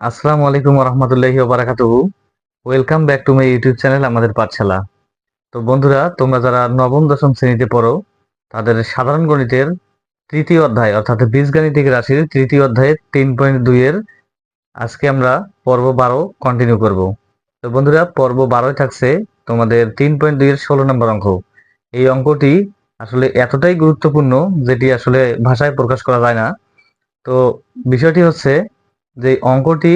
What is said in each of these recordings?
আসসালামু আলাইকুম রহমতুল্লাহি বারাকাতুহু welcome back to my YouTube channel আমাদের পাঠশালা। তো বন্ধুরা, তোমরা যারা নবম, দশম শ্রেণীতে পড়ো, তাদের সাধারণ গণিতের তৃতীয় অধ্যায়, অর্থাৎ বীজগাণিতিক রাশির তৃতীয় অধ্যায়ের তিন পয়েন্ট দুইয়ের আজকে আমরা পর্ব বারো কন্টিনিউ করব। তো বন্ধুরা, পর্ব বারোয় থাকছে তোমাদের তিন পয়েন্ট দুইয়ের ষোলো নম্বর অঙ্ক। এই অঙ্কটি আসলে এতটাই গুরুত্বপূর্ণ, যেটি আসলে ভাষায় প্রকাশ করা যায় না। তো বিষয়টি হচ্ছে যে অঙ্কটি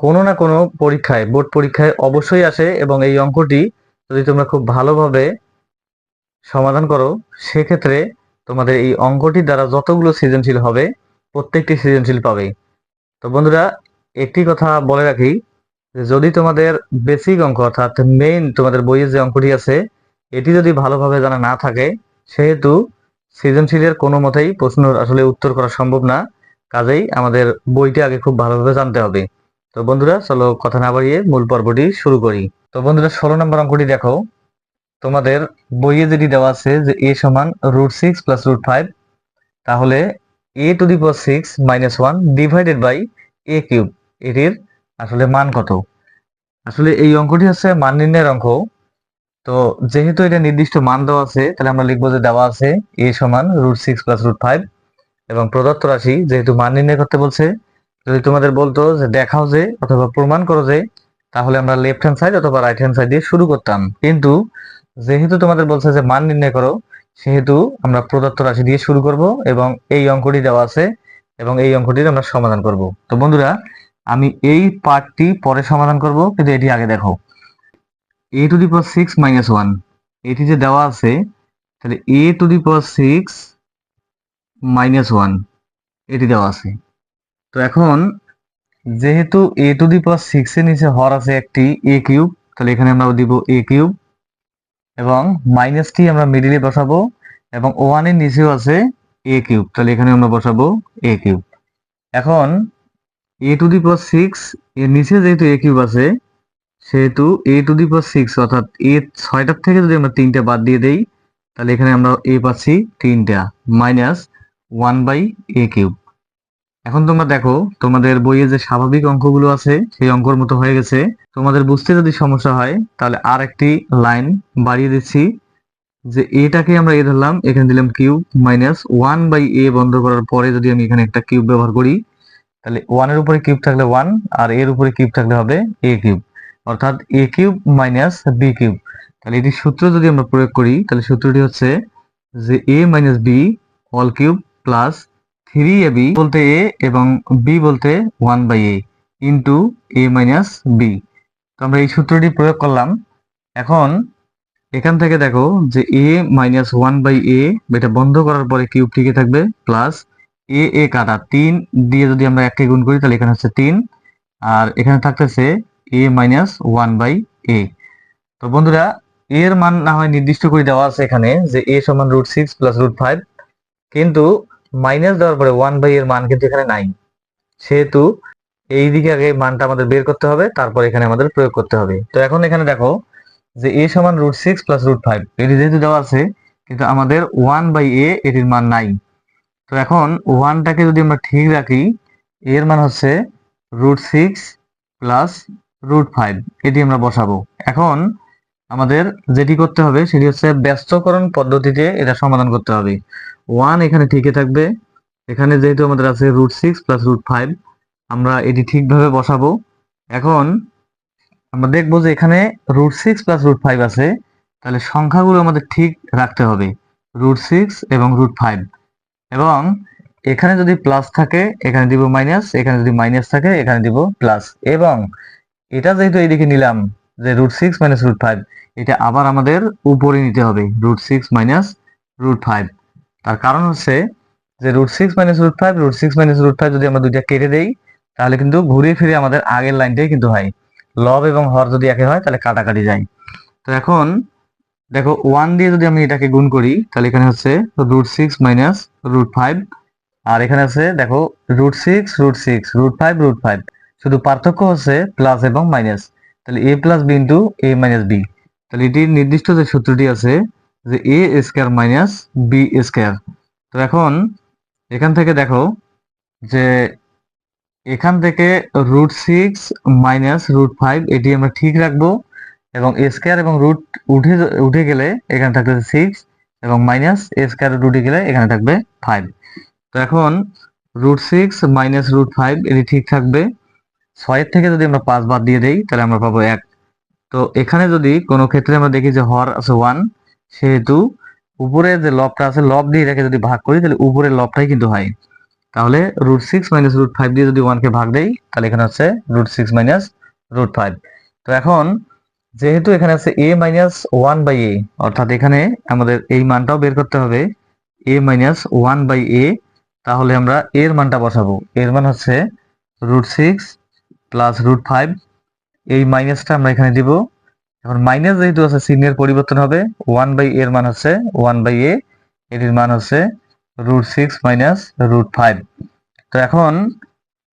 কোনো না কোনো পরীক্ষায়, বোর্ড পরীক্ষায় অবশ্যই আসে এবং এই অঙ্কটি যদি তোমরা খুব ভালোভাবে সমাধান করো, সেক্ষেত্রে তোমাদের এই অঙ্কটি দ্বারা যতগুলো সৃজনশীল হবে, প্রত্যেকটি সৃজনশীল পাবে। তো বন্ধুরা, একটি কথা বলে রাখি যদি তোমাদের বেসিক অঙ্ক, অর্থাৎ মেইন তোমাদের বইয়ের যে অঙ্কটি আছে, এটি যদি ভালোভাবে জানা না থাকে, সেহেতু সৃজনশীলের কোনো মতেই প্রশ্ন আসলে উত্তর করা সম্ভব না। কাজেই আমাদের বইটি আগে খুব ভালোভাবে জানতে হবে। তো বন্ধুরা, চলো কথা না বাড়িয়ে মূল পর্বটি শুরু করি। তো বন্ধুরা, ষোলো নম্বর অঙ্কটি দেখো। তোমাদের বইয়ে যেটি দেওয়া আছে যে এ সমান root six plus root five তাহলে a to the power six minus one divided by a cube এটির আসলে মান কত? আসলে এই অঙ্কটি হচ্ছে মান নির্ণয়ের অঙ্ক। তো যেহেতু এটা নির্দিষ্ট মান দেওয়া আছে, তাহলে আমরা লিখব যে দেওয়া আছে এ সমান root six plus root five এবং প্রদত্ত রাশি যেহেতু মান নির্ণয় করতে বলছে, যদি তোমাদের বলতো যে দেখাও যে অথবা প্রমাণ করো যে, তাহলে আমরা লেফট হ্যান্ড সাইড অথবা রাইট হ্যান্ড সাইড দিয়ে শুরু করতাম। কিন্তু যেহেতু তোমাদের বলছে যে মান নির্ণয় করো, সেহেতু আমরা প্রদত্ত রাশি দিয়ে শুরু করব এবং এই অঙ্কটি দেওয়া আছে এবং এই অঙ্কটির আমরা সমাধান করব। তো বন্ধুরা, আমি এই পার্টটি পরে সমাধান করব, কিন্তু এটি আগে দেখো। A to the power six minus one এটি যে দেওয়া আছে, তাহলে a to the power six minus one এটি দেওয়া আছে। তো এখন যেহেতু এ টু দি পাওয়ার সিক্স এর নিচে হর আছে একটি এ কিউব তাহলে এখানে আমরা দিব এ কিউব এবং মাইনাসটি আমরা মিডিলে বসাবো, এবং ওয়ানের নিচেও আছে এ কিউব তাহলে এখানে আমরা বসাবো এ কিউব এখন এ টু দি পাওয়ার সিক্স এর নিচে যেহেতু এ কিউব আছে, সেহেতু এ টু দি পাওয়ার সিক্স অর্থাৎ এ ছয়টার থেকে যদি আমরা তিনটা বাদ দিয়ে দেই, তাহলে এখানে আমরা এ পাচ্ছি তিনটা minus one by a cube. এখন তোমরা দেখো, তোমাদের বইয়ে যে স্বাভাবিক অঙ্কগুলো আছে, সেই অঙ্কর মতো হয়ে গেছে। তোমাদের বুঝতে যদি সমস্যা হয়, তাহলে আর একটি লাইন বাড়িয়ে দিচ্ছি, যে এটাকে আমরা এ ধরলাম, এখানে দিলাম cube minus one by a বন্ধ করার পরে যদি আমি এখানে একটা কিউব ব্যবহার করি, তাহলে ওয়ানের উপরে কিউব থাকলে ওয়ান, আর এর উপরে কিউব থাকলে হবে এ কিউব। অর্থাৎ a cube minus b cube. তাহলে এটি সূত্র যদি আমরা প্রয়োগ করি, তাহলে সূত্রটি হচ্ছে যে a minus b all cube plus three a b বলতে এ এবং বি বলতে one by a into a minus b তো আমরা এই সূত্রটি প্রয়োগ করলাম। এখন এখান থেকে দেখো যে a minus one by a এটা বন্ধ করার পরে কিউব টিকে থাকবে প্লাস এ এ কাটা তিন দিয়ে যদি আমরা এককে গুণ করি তাহলে এখানে হচ্ছে তিন। আর এখানে থাকতেছে a minus one by a তো বন্ধুরা এর মান না হয় নির্দিষ্ট করে দেওয়া আছে এখানে যে এ সমান root six plus root five কিন্তু মাইনাস দেওয়ার পরে ওয়ান বাই এর মান কিন্তু এখানে নাই। সেহেতু এই দিকে আগে মানটা আমাদের বের করতে হবে, তারপর এখানে আমাদের প্রয়োগ করতে হবে। তো এখন এখানে দেখো যে এ সমান root six plus root five এটি যেহেতু দেওয়া আছে, কিন্তু আমাদের ওয়ান বাই এ এটির মান নাই। তো এখন ওয়ানটাকে যদি আমরা ঠিক রাখি, এর মান হচ্ছে root six plus root five এটি আমরা বসাবো। এখন আমাদের যেটি করতে হবে সেটি হচ্ছে ব্যস্তকরণ পদ্ধতিতে এটা সমাধান করতে হবে। ওয়ান এখানে ঠিকই থাকবে। এখানে যেহেতু আমাদের আছে root six plus root five আমরা এটি ঠিকভাবে বসাবো। এখন আমরা দেখব যে এখানে root six plus root five আছে, তাহলে সংখ্যাগুলো আমাদের ঠিক রাখতে হবে। রুট সিক্স এবং রুট ফাইভ এবং এখানে যদি প্লাস থাকে, এখানে দিব মাইনাস এখানে যদি মাইনাস থাকে, এখানে দিব প্লাস এবং এটা যেহেতু এইদিকে নিলাম যে root six minus root five এটা আবার আমাদের উপরে নিতে হবে root six minus root five তার কারণ হচ্ছে যে root six minus root five root six minus root five যদি আমরা দুইটা কেটে দেই, তাহলে কিন্তু ঘুরে ফিরে আমাদের আগের লাইনটাই কিন্তু হয়। লব এবং হর যদি একে হয়, তাহলে কাটাকাটি যায়। তো এখন দেখো ওয়ান দিয়ে যদি আমি এটাকে গুণ করি, তাহলে এখানে হচ্ছে root six minus root five আর এখানে আছে দেখো root six root six root five root five শুধু পার্থক্য হচ্ছে প্লাস এবং মাইনাস তাহলে a plus b into a minus b তাহলে এটির নির্দিষ্ট যে সূত্রটি আছে, যে a square minus b square তো এখন এখান থেকে দেখো যে এখান থেকে root six minus root five এটি আমরা ঠিক রাখব এবং স্কোয়ার এবং রুট উঠে উঠে গেলে এখানে থাকবে সিক্স এবং মাইনাস স্কোয়ার রুট উঠে গেলে এখানে থাকবে ফাইভ তো এখন root six minus root five এটি ঠিক থাকবে। ছয়ের থেকে যদি আমরা পাঁচ বাদ দিয়ে দেই, তাহলে আমরা পাবো এক। তো এখানে যদি কোনো ক্ষেত্রে আমরা দেখি যে হর আছে ওয়ান সেহেতু উপরে যে লবটা আছে, লব দিয়ে এটাকে যদি ভাগ করি, তাহলে উপরের লবটাই কিন্তু হয় তাহলে root six minus root five দিয়ে যদি ওয়ানকে ভাগ দেই, তাহলে এখানে হচ্ছে root six minus root five তো এখন যেহেতু এখানে আছে a minus one by a অর্থাৎ এখানে আমাদের এই মানটাও বের করতে হবে a minus one by a তাহলে আমরা এর মানটা বসাবো। এর মান হচ্ছে root six plus root five এই মাইনাসটা আমরা এখানে দিব। এখন মাইনাস যেহেতু আছে, চিহ্নের পরিবর্তন হবে ওয়ান বাই এর মান হচ্ছে ওয়ান বাই এ এটির মান হচ্ছে root six minus root five তো এখন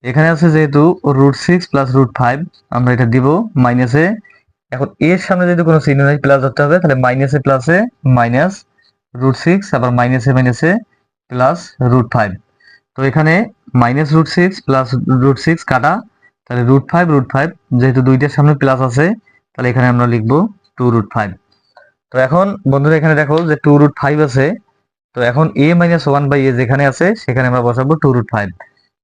এখানে আছে যেহেতু root six plus root five আমরা এটা দিব মাইনাসে এখন এর সামনে যদি কোনো চিহ্ন নাই প্লাস ধরতে হবে, তাহলে মাইনাসে প্লাসে মাইনাস রুট সিক্স আবার মাইনাসে মাইনাসে প্লাস রুট ফাইভ তো এখানে minus root six plus root six কাটা তাহলে রুট ফাইভ রুট ফাইভ যেহেতু দুইটার সামনে প্লাস আছে, তাহলে এখানে আমরা লিখব টু রুট ফাইভ তো এখন বন্ধুরা এখানে দেখো যে টু রুট ফাইভ আছে, তো এখন a minus one by a যেখানে আছে, সেখানে আমরা বসাবো টু রুট ফাইভ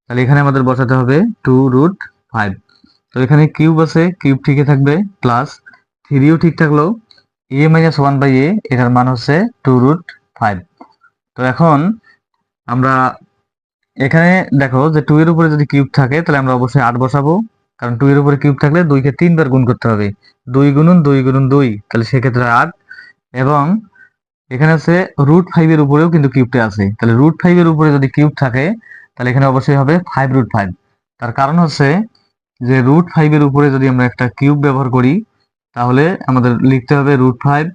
তাহলে এখানে আমাদের বসাতে হবে টু রুট ফাইভ তো এখানে কিউব আছে কিউব ঠিকই থাকবে প্লাস থ্রিও ঠিক থাকল a minus one by a এটার মান হচ্ছে টু রুট ফাইভ তো এখন আমরা এখানে দেখো যে টু এর উপরে যদি কিউব থাকে, তাহলে আমরা অবশ্যই আট বসাবো। কারণ টু এর উপরে কিউব থাকলে দুইকে তিনবার গুণ করতে হবে। দুই গুণুন দুই গুণুন দুই, তাহলে সেক্ষেত্রে আট। এবং এখানে আছে রুট ফাইভ এর উপরেও কিন্তু কিউবটা আছে। তাহলে রুট ফাইভ এর উপরে যদি কিউব থাকে, তাহলে এখানে অবশ্যই হবে ফাইভ রুট ফাইভ তার কারণ হচ্ছে যে রুট ফাইভ এর উপরে যদি আমরা একটা কিউব ব্যবহার করি, তাহলে আমাদের লিখতে হবে root five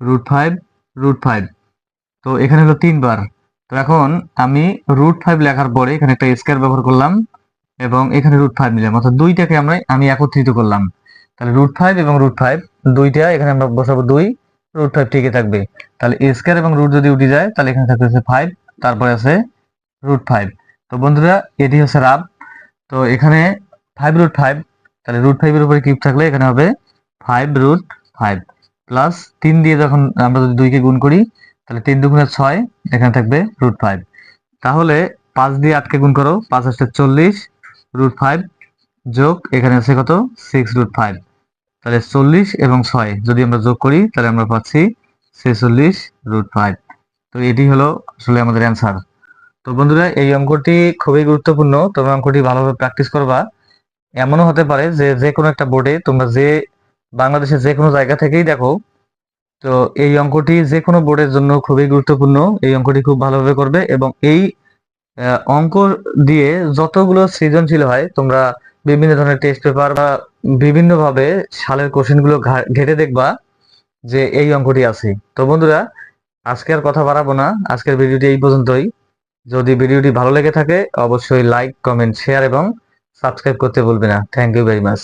root five root five তো এখানে হলো তিনবার। তো এখন আমি রুট ফাইভ লেখার পরে এখানে একটা স্কোয়ার ব্যবহার করলাম এবং এখানে রুট ফাইভ নিলাম। অর্থাৎ দুইটাকে আমরা, আমি একত্রিত করলাম। তাহলে রুট ফাইভ এবং রুট ফাইভ দুইটা, এখানে আমরা বসাবো দুই রুট ফাইভ ঠিকই থাকবে। তাহলে স্কোয়ার এবং রুট যদি উঠে যায়, তাহলে এখানে থাকতে হচ্ছে ফাইভ তারপরে আছে রুট ফাইভ তো বন্ধুরা, এটি হচ্ছে রাব তো এখানে ফাইভ রুট ফাইভ তাহলে রুট ফাইভের উপরে কিউব থাকলে এখানে হবে ফাইভ রুট ফাইভ প্লাস তিন দিয়ে যখন আমরা যদি দুইকে গুণ করি তাহলে তিন দুগুণে ছয়, এখানে থাকবে রুট ফাইভ তাহলে পাঁচ দিয়ে আটকে গুণ করো, পাঁচ আসছে চল্লিশ রুট ফাইভ যোগ, এখানে আছে কত? সিক্স রুট ফাইভ তাহলে চল্লিশ এবং ছয়, যদি আমরা যোগ করি, তাহলে আমরা পাচ্ছি ছেচল্লিশ রুট ফাইভ তো এটি হলো আসলে আমাদের অ্যান্সার তো বন্ধুরা, এই অঙ্কটি খুবই গুরুত্বপূর্ণ তোমরা অঙ্কটি ভালোভাবে প্র্যাকটিস করবা। এমনও হতে পারে যে যে কোনো একটা বোর্ডে তোমরা যে বাংলাদেশের যে কোনো জায়গা থেকেই দেখো তো এই অঙ্কটি যে কোনো বোর্ডের জন্য খুবই গুরুত্বপূর্ণ। এই অঙ্কটি খুব ভালোভাবে করবে এবং এই অঙ্ক দিয়ে যতগুলো সৃজনশীল হয়, তোমরা বিভিন্ন ধরনের টেস্ট পেপার বা বিভিন্ন ভাবে সালের কোশ্চেনগুলো ঘেটে দেখবা যে এই অঙ্কটি আছে। তো বন্ধুরা, আজকে আর কথা বাড়াবো না। আজকের ভিডিওটি এই পর্যন্তই। যদি ভিডিওটি ভালো লেগে থাকে, অবশ্যই লাইক কমেন্ট শেয়ার এবং সাবস্ক্রাইব করতে বলবে না। Thank you very much